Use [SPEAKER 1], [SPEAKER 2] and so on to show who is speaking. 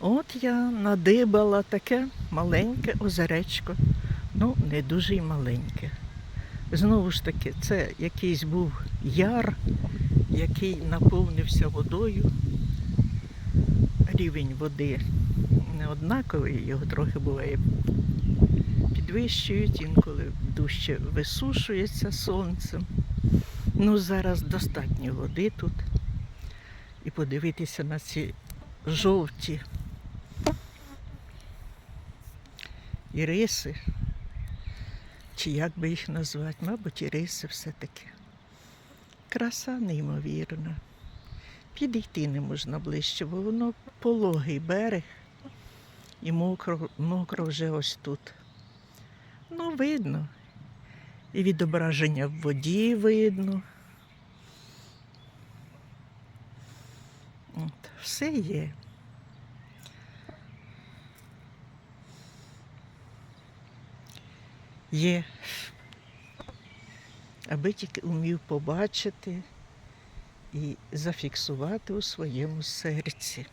[SPEAKER 1] От я надибала таке маленьке озеречко. Ну, не дуже й маленьке. Знову ж таки, це якийсь був яр, який наповнився водою. Рівень води не однаковий, його трохи буває підвищують, інколи дужче висушується сонцем. Ну, зараз достатньо води тут. І подивитися на ці жовті іриси, чи як би їх назвати, мабуть, іриси все-таки. Краса неймовірна. Підійти не можна ближче, бо воно пологий берег і мокро, мокро вже ось тут. Ну, видно. І відображення в воді видно. От, все є. Є. Аби тільки умів побачити і зафіксувати у своєму серці.